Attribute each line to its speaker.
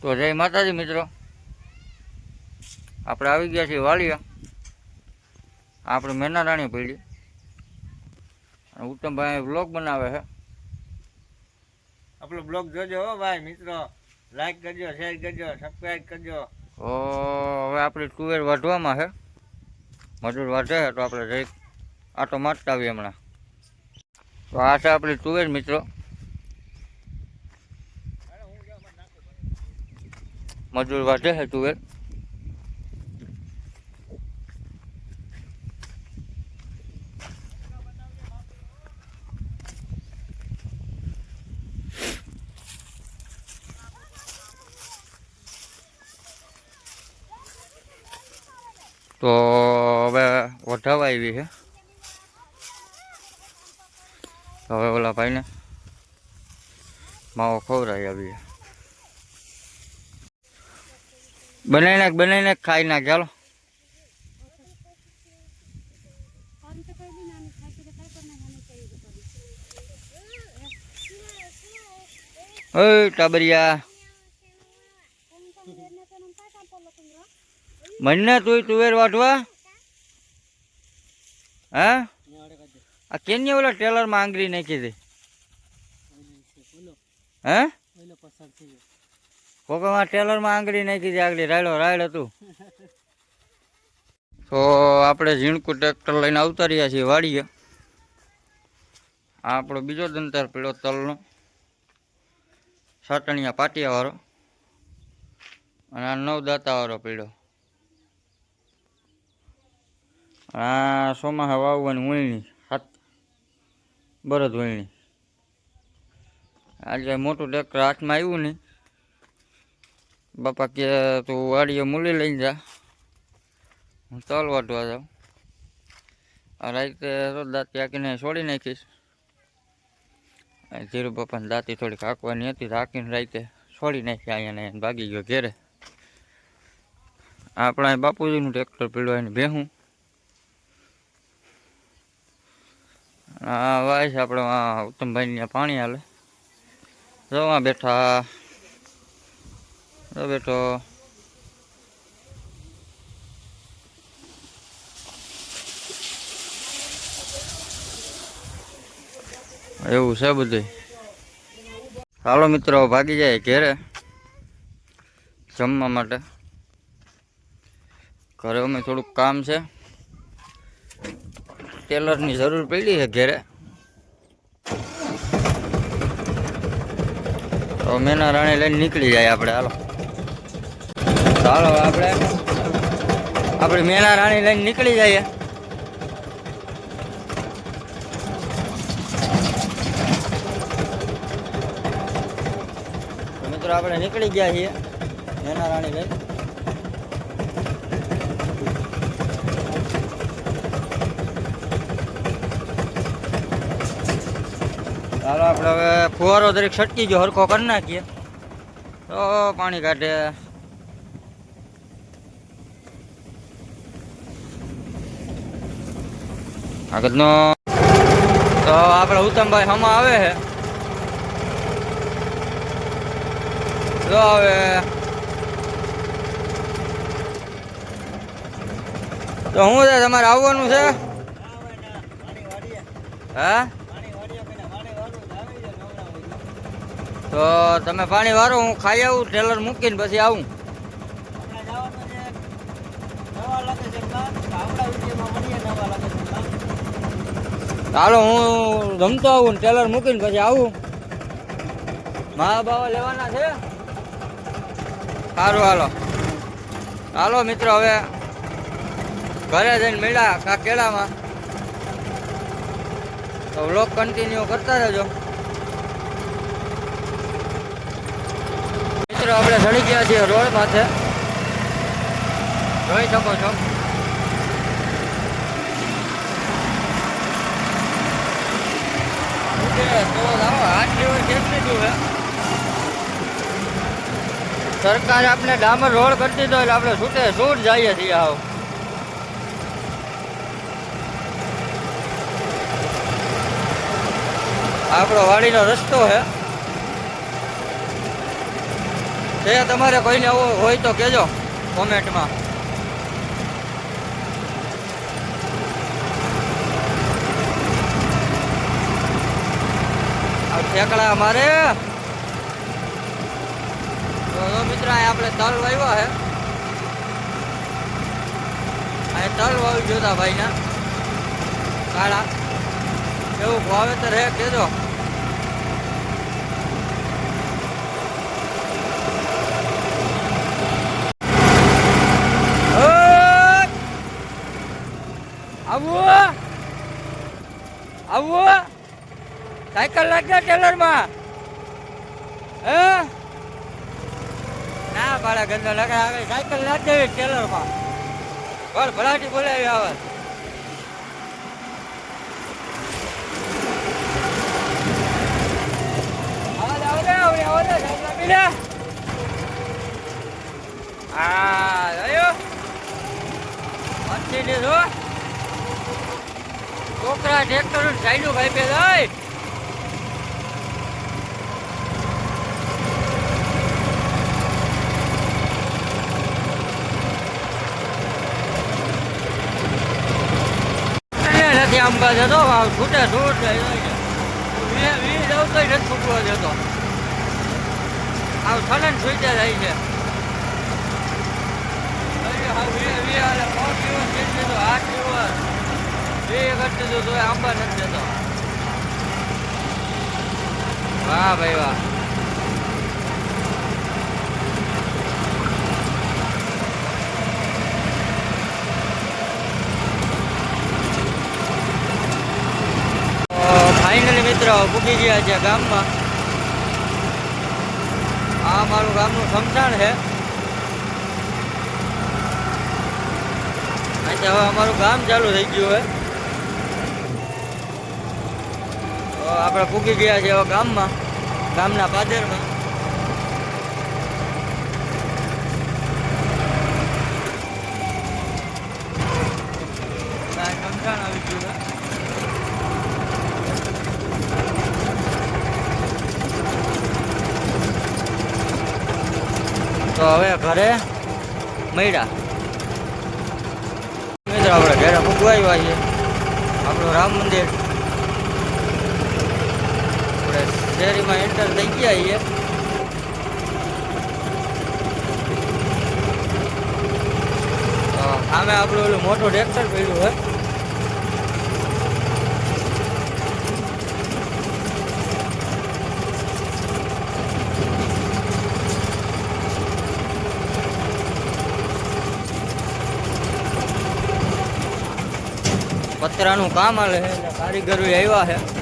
Speaker 1: તો જય માતાજી મિત્રો. આપણે આવી ગયા છીએ વાલિયા. આપણે મેના રાણી પડી અને ઉત્તમભાઈ બ્લોગ બનાવે છે.
Speaker 2: આપણો બ્લોગ જોજો હો ભાઈ મિત્રો. લાઈક કરજો શેર કરજો સબસ્ક્રાઈબ કરજો.
Speaker 1: ઓ હવે આપણે તુવેર વાઢવામાં છે. મજૂર વાઢે છે તો આપણે જઈ આટો મારતા આવીએ હમણાં. તો આ છે આપણી તુવેર મિત્રો. મજૂર વાઢે છે તુવેર તો હવે વઢાવા આવી છે. હવે ઓલા ભાઈને માવો ખવડાવી આવી છે બનાવી નાખ બનાવી નાખ, ખાઈ નાખ, ચાલો. ઓય, ટાબરિયા. મને તું તુવેર વાટવા હા? આ કેની ઓલા ટેલરમાં આંગળી નાખી દે હે? કોકમાં ટેલરમાં આંગળી નાખી દે આગળ રાયડો, રાયડ હતું. તો આપણે ઝીણકું ટ્રેક્ટર લઈને આવતા રહ્યા છીએ વાડીએ. આ આપણો બીજો દંતાર પીળો તલનો. સાટણિયા પાટિયાવાળો. અને આ નવ દાતાવાળો પીળો આ સોમાહા વાવવાની વળણી હાથ, બરદ વળણી આજે મોટું ટ્રેક્ટર હાથમાં આવ્યું નહીં. બાપા કે તું વાડીએ મૂલી લઈને જા. હું ચાલ વાટવા જાઉં. આ રાતે દાંતી આકીને છોડી નાખીશ. ધીરુ બાપાને દાંતી થોડીક હાંકવાની હતી, હાંકીને રાતે છોડી નાખી અહીંયા ભાગી ગયો ઘેરે. આપણા બાપુજીનું ટ્રેક્ટર પીડ્યું એને ભેહું હા વાય છે આપણે, આ ઉત્તમભાઈ ત્યાં પાણી હાલે. જોવા બેઠા. બેઠો એવું છે બધું ચાલો મિત્રો, ભાગી જાય ઘેરે જમવા માટે. ઘરે અમે થોડુંક કામ છે. ટેલરની જરૂર પડી છે ઘેરે. તો મેના રાણી લઈને નીકળી જાય આપણે, હાલો. ચાલો આપણે આપણે મેના રાણી લઈને નીકળી જઈએ. મિત્રો, આપણે નીકળી ગયા છીએ મેના રાણી લઈને. ચાલો આપણે હવે ફુવારો દરેક છટકી ગયો, હરખો કરી નાખીએ. તો પાણી કાઢે. આગળનો તો આપણે ઉત્તમભાઈ હમા આવે છે. જો હવે તો શું છે? તમારે આવવાનું છે? હા? તો તમે પાણી વારો, હું ખાઈ આવું, ટેલર મૂકીને પછી આવું. ચાલો હું જમતો આવું ને ટેલર મૂકીને પછી આવું. મા બાવા લેવાના છે. સારું, હાલો. હાલો, મિત્રો, હવે ઘરે જઈને મળ્યા કા કેળામાં. તો વ્લોગ કન્ટિન્યુ કરતા રહેજો. મિત્રો, આપણે ચડી ગયા છીએ રોડ માથે જોઈ શકો છો તો લાવો હાથ લેવર કેટલી જોવે સરકારે આપણે ડામર રોડ કરી દીધો એટલે આપણે છૂટે, છૂટ જઈએ છીએ આવ. આપણો વાડીનો રસ્તો છે તે તમારે કોઈને આવો હોય તો કહેજો કોમેન્ટમાં. ઠેકડા મારે તો મિત્ર, અહીં આપણે તલ વાવ્યા હે. અહીં તલ વાવી જોતા ભાઈના. કાળા. એવું વાવેતર હે કેજો! આવું! આવું! સાયકલ લાગશે ટેલરમાં. હે? ના ભાડા ગંદો લગા આવે, સાયકલ દેવી ટેલરમાં. બોલ, ભલાટી બોલાવી આવે. છોકરા ટ્રેક્ટર ને ભાઈ આવડે સાયકલ આપી લે આ જોયો પછી લીધો છોકરા ટ્રેક્ટર સાઈડું ભાઈ પે આંબા જતો આમ છૂટે છૂટ વી- જવું તોય નથી છૂટવા જતો. આવ સલન છૂટે જાય છે. પાંચ દિવસ થઈ આઠ દિવસ. બે કરતી તો આંબા નથી જતો વાહ, ભાઈ, વાહ. પૂકી ગયા છે ગામમાં. આ મારું ગામનું સમસાણ છે. અહીંથી હવે અમારું ગામ ચાલુ થઈ ગયું હોય આપણે પૂગી ગયા છે હવે ગામમાં, ગામના પાદરમાં. સમજાણ આવી ગયું તો હવે ઘરે મળ્યા. મિત્રો, આપણે ઘરે આવ્યા છીએ. આપણું રામ મંદિર. આપણે શેરીમાં એન્ટર થઈ ગયા છીએ. સામે આપણું ઓલું મોટું ટ્રેક્ટર પડ્યું હોય. પતરાનું કામ હાલે છે કારીગરો આવ્યા છે.